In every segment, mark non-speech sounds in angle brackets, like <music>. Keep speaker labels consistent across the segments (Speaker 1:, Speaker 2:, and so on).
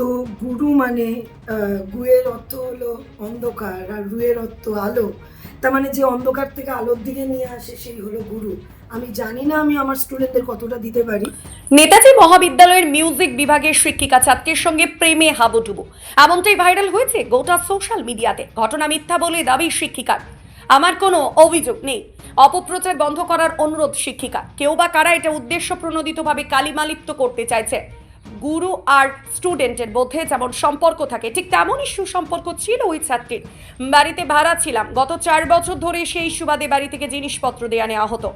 Speaker 1: তো গুরু মানে গুয়ের অর্থ হলো অন্ধকার আর রুয়ের অর্থ আলো। তার মানে যে অন্ধকার থেকে আলোর দিকে নিয়ে আসে সেই হলো গুরু। আমি জানি না আমি আমার স্টুডেন্টদের কতটা দিতে পারি।
Speaker 2: নেতাজি মহাবিদ্যালয়ের মিউজিক বিভাগের শিক্ষিকা ছাত্রীর সঙ্গে প্রেমে হাবুডুবু। এমনটাই ভাইরাল হয়েছে গোটা সোশ্যাল মিডিয়াতে। ঘটনা মিথ্যা বলে দাবি শিক্ষিকার। আমার কোনো অভিযোগ নেই। অপপ্রচার বন্ধ করার অনুরোধ শিক্ষিকা। কেউ বা কারা এটা উদ্দেশ্য প্রণোদিতভাবে কালিমালিপ্ত করতে চাইছে? গুরু আর স্টুডেন্টের মধ্যে যেমন সম্পর্ক থাকে, ঠিক তেমনই সুসম্পর্ক ছিল ওই ছাত্রীর। বাড়িতে ভাড়া ছিলাম। গত চার বছর ধরে সেই সুবাদে বাড়ি থেকে জিনিসপত্র দেয়া নেওয়া হতো।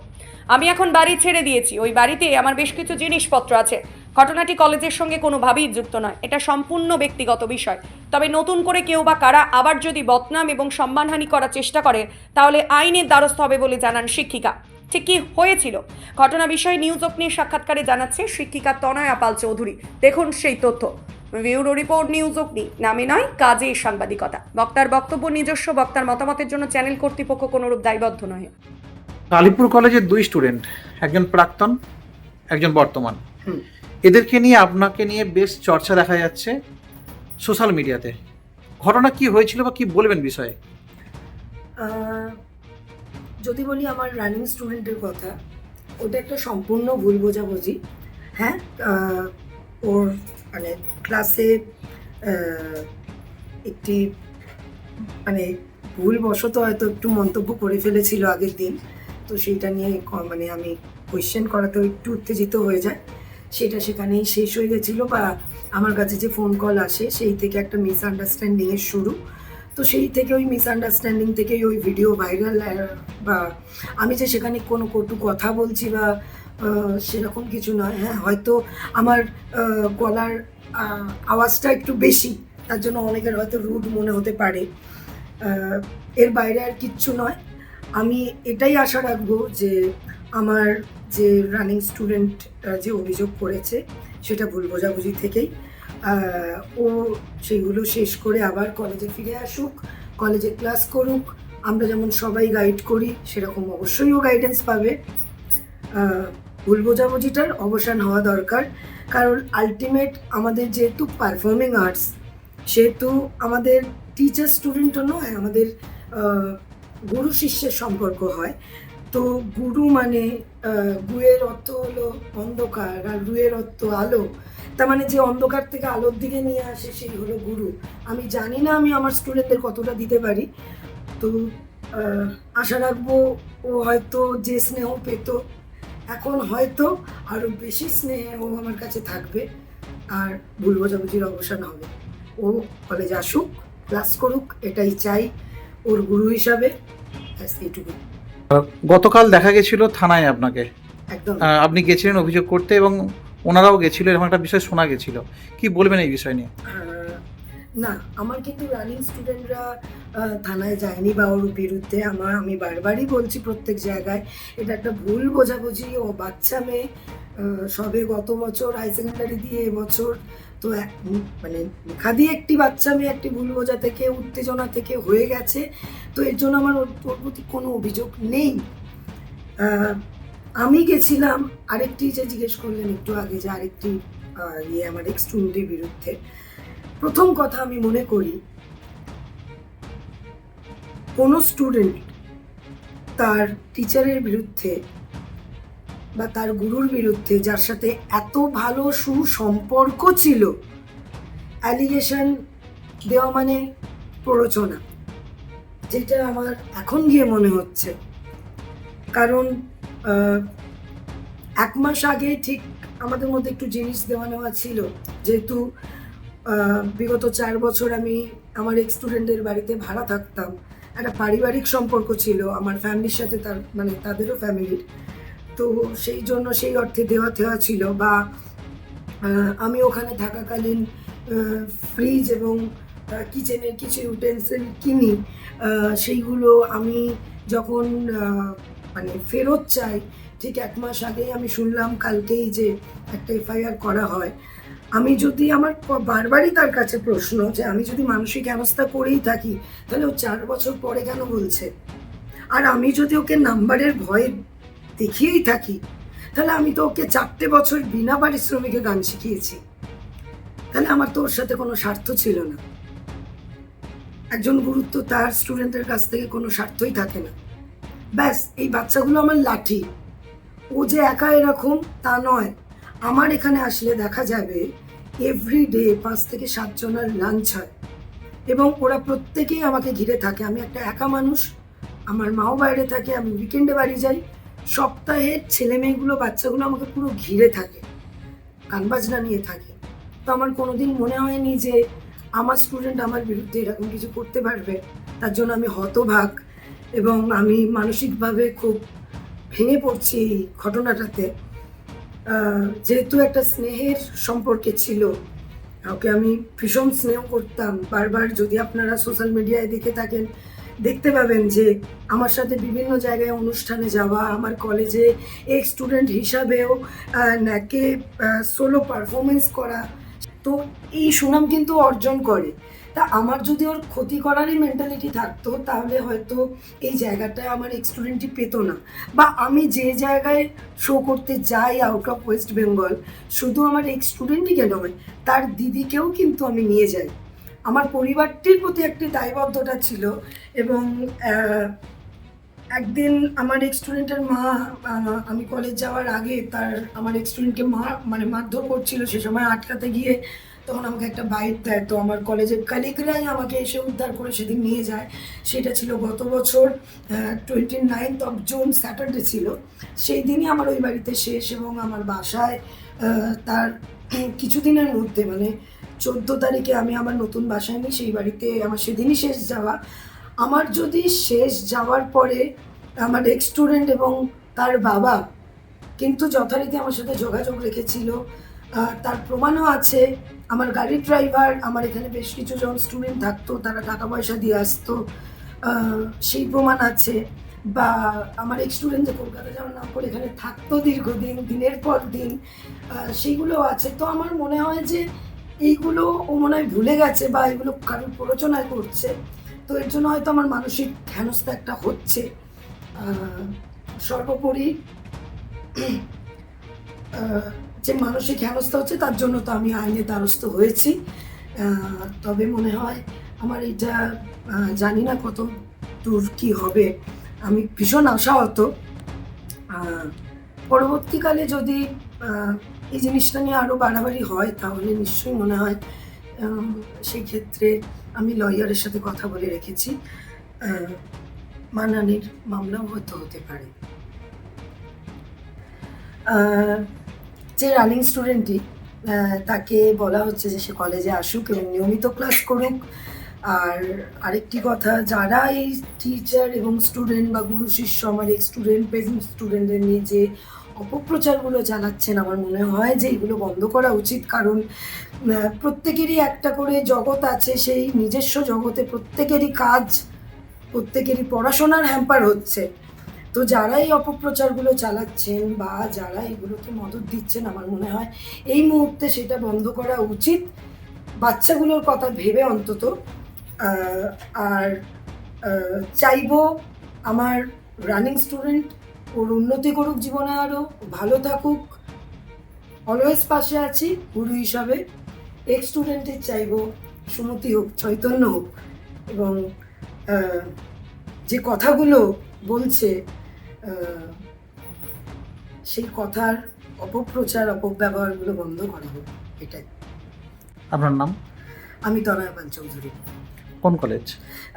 Speaker 2: আমি এখন বাড়ি ছেড়ে দিয়েছি। ওই বাড়িতে আমার বেশ কিছু জিনিসপত্র আছে। ঘটনাটি কলেজের সঙ্গে কোনোভাবেই যুক্ত নয়। এটা সম্পূর্ণ ব্যক্তিগত বিষয়। তবে নতুন করে কেউ বা কারা আবার যদি বদনাম এবং সম্মানহানি করার চেষ্টা করে, তাহলে আইনের দ্বারস্থ হবে বলে জানান শিক্ষিকা। ঠিক কি হয়েছিল? ঘটনা বিষয়ে নিউজ অগ্নির সাক্ষাৎকারে জানাচ্ছে শিক্ষিকা তনয়া পাল চৌধুরী। দেখুন সেই তথ্য। ব্যুরো রিপোর্ট নিউজ অগ্নি নামে নয় কাজে সাংবাদিকতা। বক্তার বক্তব্য নিজস্ব বক্তার মতামতের জন্য চ্যানেল কর্তৃপক্ষ কোনোরূপ দায়বদ্ধ নয়
Speaker 3: আলিপুর কলেজের দুই স্টুডেন্ট একজন প্রাক্তন একজন বর্তমান। এদেরকে নিয়ে আপনাকে নিয়ে বেশ চর্চা দেখা যাচ্ছে সোশ্যাল মিডিয়াতে। ঘটনা কি হয়েছিল বা কি বলবেন বিষয়ে?
Speaker 1: যদি বলি আমার রানিং স্টুডেন্টের কথা, ওটা একটা সম্পূর্ণ ভুল বোঝাবুঝি। হ্যাঁ ওর মানে ক্লাসে একটি মানে ভুলবশত হয়তো একটু মন্তব্য করে ফেলেছিল আগের দিন, তো সেইটা নিয়ে মানে আমি কোয়েশ্চেন করাতেও একটু উত্তেজিত হয়ে যায় সেটা সেখানেই শেষ হয়ে গেছিল বা আমার কাছে যে ফোন কল আসে, সেই থেকে একটা মিসআন্ডারস্ট্যান্ডিংয়ের শুরু। তো সেই থেকে ওই মিসআন্ডারস্ট্যান্ডিং থেকেই ওই ভিডিও ভাইরাল বা আমি যে সেখানে কোনো কটু কথা বলছি বা সেরকম কিছু নয় হ্যাঁ হয়তো আমার গলার আওয়াজটা একটু বেশি, তার জন্য অনেকের হয়তো রুড মনে হতে পারে। এর বাইরে আর কিচ্ছু নয়। আমি এটাই আশা রাখব যে আমার যে রানিং স্টুডেন্ট যে অভিযোগ করেছে, সেটা ভুল বোঝাবুঝি থেকেই। ও সেইগুলো শেষ করে আবার কলেজে ফিরে আসুক কলেজে ক্লাস করুক। আমরা যেমন সবাই গাইড করি, সেরকম অবশ্যই ও গাইডেন্স পাবে। ভুল বোঝাবুঝিটার অবসান হওয়া দরকার। কারণ আলটিমেট আমাদের যেহেতু পারফর্মিং আর্টস সেহেতু আমাদের টিচার স্টুডেন্টও নয়, আমাদের গুরু শিষ্যের সম্পর্ক হয়। তো গুরু মানে গুয়ের অর্থ হলো অন্ধকার আর রুয়ের অর্থ আলো। তার মানে যে অন্ধকার থেকে আলোর দিকে নিয়ে আসে সেই হলো গুরু। আমি জানি না আমি আমার স্টুডেন্টদের কতটা দিতে পারি। তো আশা রাখব ও হয়তো যে স্নেহ পেত, এখন হয়তো আরও বেশি স্নেহে ও আমার কাছে থাকবে আর ভুল বোঝাবুঝির অবসান হবে। ও কলেজ আসুক, ক্লাস করুক, এটাই চাই ওর গুরু হিসাবে। ব্যাস এইটুকু
Speaker 3: গতকাল দেখা গেছিল থানায় আপনাকে। আপনি গেছিলেন অভিযোগ করতে এবং ওনারাও গেছিল এরকম একটা বিষয় শোনা গেছিল। কি বলবেন এই বিষয় নিয়ে?
Speaker 1: না আমার কিন্তু রানিং স্টুডেন্টরা থানায় যায়নি বা ওর বিরুদ্ধে। আমার আমি বারবারই বলছি প্রত্যেক জায়গায় এটা একটা ভুল বোঝাবুঝি। ও বাচ্চা মেয়ে সবে গত বছর হাই সেকেন্ডারি দিয়ে এবছর তো এক- মানে লেখা দিয়ে একটি বাচ্চা, মেয়ে একটি ভুল বোঝা থেকে, উত্তেজনা থেকে হয়ে গেছে। তো এর জন্য আমার ওর প্রতি কোনো অভিযোগ নেই। আমি গেছিলাম, আরেকটি যে জিজ্ঞেস করলেন একটু আগে যে আরেকটি ইয়ে আমার এক্স স্টুডেন্টের বিরুদ্ধে। প্রথম কথা আমি মনে করি, কোনো স্টুডেন্ট তার টিচারের বিরুদ্ধে বা তার গুরুর বিরুদ্ধে, যার সাথে এত ভালো সুসম্পর্ক ছিল অ্যালিগেশন দেওয়া মানে প্ররোচনা, যেটা আমার এখন গিয়ে মনে হচ্ছে। কারণ এক মাস আগে ঠিক আমাদের মধ্যে একটু জিনিস দেওয়া নেওয়া ছিল, যেহেতু বিগত চার বছর আমি আমার এক স্টুডেন্টের বাড়িতে ভাড়া থাকতাম। একটা পারিবারিক সম্পর্ক ছিল, আমার ফ্যামিলির সাথে তার মানে তাদেরও ফ্যামিলির তো সেই জন্য সেই অর্থে দেওয়া থেওয়া ছিল বা আমি ওখানে থাকাকালীন ফ্রিজ এবং কিচেনের কিছু ইউটেন্সিল কিনি সেইগুলো আমি যখন মানে ফেরত চাই, ঠিক এক মাস আগেই আমি শুনলাম কালকেই যে একটা এফআইআর করা হয়। আমি যদি আমার বারবারই তার কাছে প্রশ্ন যে আমি যদি মানসিক হেনস্থা করেই থাকি, তাহলে ও চার বছর পরে কেন বলছে? আর আমি যদি ওকে নাম্বারের ভয়ে দেখিয়েই থাকি। তাহলে আমি তো ওকে চারটে বছর বিনা পারিশ্রমিকে গান শিখিয়েছি। তাহলে আমার তো ওর সাথে কোনো স্বার্থ ছিল না। একজন গুরুত্ব তার স্টুডেন্টের কাছ থেকে কোনো স্বার্থই থাকে না। ব্যাস, এই বাচ্চাগুলো আমার লাঠি। ও যে একা এরকম, তা নয়। আমার এখানে আসলে দেখা যাবে এভরি ডে পাঁচ থেকে সাতজনের লাঞ্চ হয়। এবং ওরা প্রত্যেকেই আমাকে ঘিরে থাকে। আমি একটা একা মানুষ, আমার মাও বাইরে থাকে, আমি উইকেন্ডে বাড়ি যাই। সপ্তাহের ছেলে মেয়েগুলো, বাচ্চাগুলো আমাকে পুরো ঘিরে থাকে, গান বাজনা নিয়ে থাকে। তো আমার কোনোদিন মনে হয়নি যে আমার স্টুডেন্ট আমার বিরুদ্ধে এরকম কিছু করতে পারবে। তার জন্য আমি হতভাগ এবং আমি মানসিকভাবে খুব ভেঙে পড়ছি এই ঘটনাটাতে। যেহেতু একটা স্নেহের সম্পর্কে ছিল, ওকে আমি ভীষণ স্নেহ করতাম। বারবার যদি আপনারা সোশ্যাল মিডিয়ায় দেখে থাকেন দেখতে পাবেন যে আমার সাথে বিভিন্ন জায়গায় অনুষ্ঠানে যাওয়া, আমার কলেজে এক্স স্টুডেন্ট হিসাবেও নাকে সোলো পারফরমেন্স করা। তো এই সুনাম কিন্তু অর্জন করে। তা আমার যদি ওর ক্ষতি করারই মেন্টালিটি থাকতো, তাহলে হয়তো এই জায়গাটা আমার এক্স স্টুডেন্টই পেতো না। বা আমি যে জায়গায় শো করতে যাই আউট অফ ওয়েস্ট বেঙ্গল শুধু আমার স্টুডেন্টই কেন নয় তার দিদিকেও কিন্তু আমি নিয়ে যাই। আমার পরিবারটির প্রতি একটি দায়বদ্ধতা ছিল এবং একদিন আমার এক্স স্টুডেন্টের মা আমি কলেজ যাওয়ার আগে তার, আমার এক্স স্টুডেন্টকে মা মানে মারধর করছিল, সে সময় আটকাতে গিয়ে তখন আমাকে একটা বাইক দেয়। তো আমার কলেজের কালিগরাই আমাকে এসে উদ্ধার করে সেদিন নিয়ে যায়। সেটা ছিল গত বছর twenty ninth of June Saturday ছিল। সেই দিনই আমার ওই বাড়িতে শেষ এবং আমার বাসায় তার <clears throat> কিছুদিনের মধ্যে মানে চোদ্দ তারিখে আমি আমার নতুন বাসায় নিই, সেই বাড়িতে আমার সেদিনই শেষ যাওয়া। আমার যদি শেষ যাওয়ার পরে আমার এক্স স্টুডেন্ট এবং তার বাবা কিন্তু যথারীতি আমার সাথে যোগাযোগ রেখেছিল তার প্রমাণও আছে, আমার গাড়ির ড্রাইভার আমার এখানে বেশ কিছু জন স্টুডেন্ট থাকতো, তারা টাকা পয়সা দিয়ে আসতো সেই প্রমাণ আছে। বা আমার এক্স স্টুডেন্ট যে কলকাতা যাওয়ার নাম করে এখানে থাকতো দীর্ঘদিন, দিনের পর দিন সেইগুলো আছে। তো আমার মনে হয় যে এইগুলো ও মনে হয় ভুলে গেছে বা এগুলো কারোর প্ররোচনায় করছে, তো এর জন্য হয়তো আমার মানসিক হেনস্থা একটা হচ্ছে। সর্বোপরি যে মানসিক হেনস্থা হচ্ছে তার জন্য তো আমি আইনে দ্বারস্থ হয়েছি। তবে মনে হয় আমার এটা জানি না কত দূর কী হবে। আমি ভীষণ আশাহত। পরবর্তীকালে যদি এই জিনিসটা নিয়ে আরও বাড়াবাড়ি হয় তাহলে নিশ্চয়ই মনে হয় সেই ক্ষেত্রে আমি লয়ারের সাথে কথা বলে রেখেছি আহ, মানহানির মামলাও হয়তো হতে পারে। যে রানিং স্টুডেন্টটি তাকে বলা হচ্ছে যে সে কলেজে আসুক এবং নিয়মিত ক্লাস করুক। আর আরেকটি কথা যারা এই টিচার এবং স্টুডেন্ট বা গুরু শিষ্য আমার এক স্টুডেন্ট প্রেজেন্ট স্টুডেন্টদের নিয়ে যে অপপ্রচারগুলো চালাচ্ছেন আমার মনে হয় যে এগুলো বন্ধ করা উচিত। কারণ প্রত্যেকেরই একটা করে জগৎ আছে, সেই নিজস্ব জগতে প্রত্যেকেরই কাজ, প্রত্যেকেরই পড়াশোনার হ্যাম্পার হচ্ছে। তো যারা এই অপপ্রচারগুলো চালাচ্ছেন বা যারা এগুলোকে মদত দিচ্ছেন, আমার মনে হয় এই মুহূর্তে সেটা বন্ধ করা উচিত। বাচ্চাগুলোর কথা ভেবে অন্তত আর চাইব আমার রানিং স্টুডেন্ট ওর উন্নতি করুক জীবনে আরও ভালো থাকুক। অলওয়েজ পাশে আছি গুরু হিসাবে। এক্স স্টুডেন্টের চাইব সুমতি হোক চৈতন্য হোক। এবং যে কথাগুলো বলছে সেই কথার অপপ্রচার অপব্যবহারগুলো বন্ধ করা হোক এটাই।
Speaker 3: আপনার নাম?
Speaker 1: আমি তনয়পাল চৌধুরী
Speaker 3: কোন কলেজ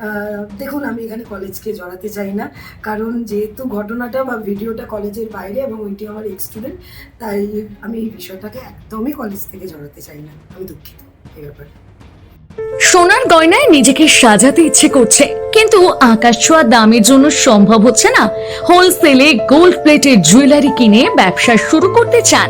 Speaker 1: আহ, দেখুন আমি এখানে কলেজকে জড়াতে চাই না। কারণ যেহেতু ঘটনাটা বা ভিডিওটা কলেজের বাইরে এবং ওইটি আমার এক্স স্টুডেন্ট তাই আমি এই বিষয়টাকে একদমই কলেজ থেকে জড়াতে চাই না। আমি দুঃখিত এই ব্যাপারে।
Speaker 4: সোনার গয়নায় নিজেকে সাজাতে ইচ্ছে করছে কিন্তু আকাশ ছোঁয়া দামের জন্য সম্ভব হচ্ছে না। হোলসেলে গোল্ড প্লেটের জুয়েলারি কিনে ব্যবসা শুরু করতে চান।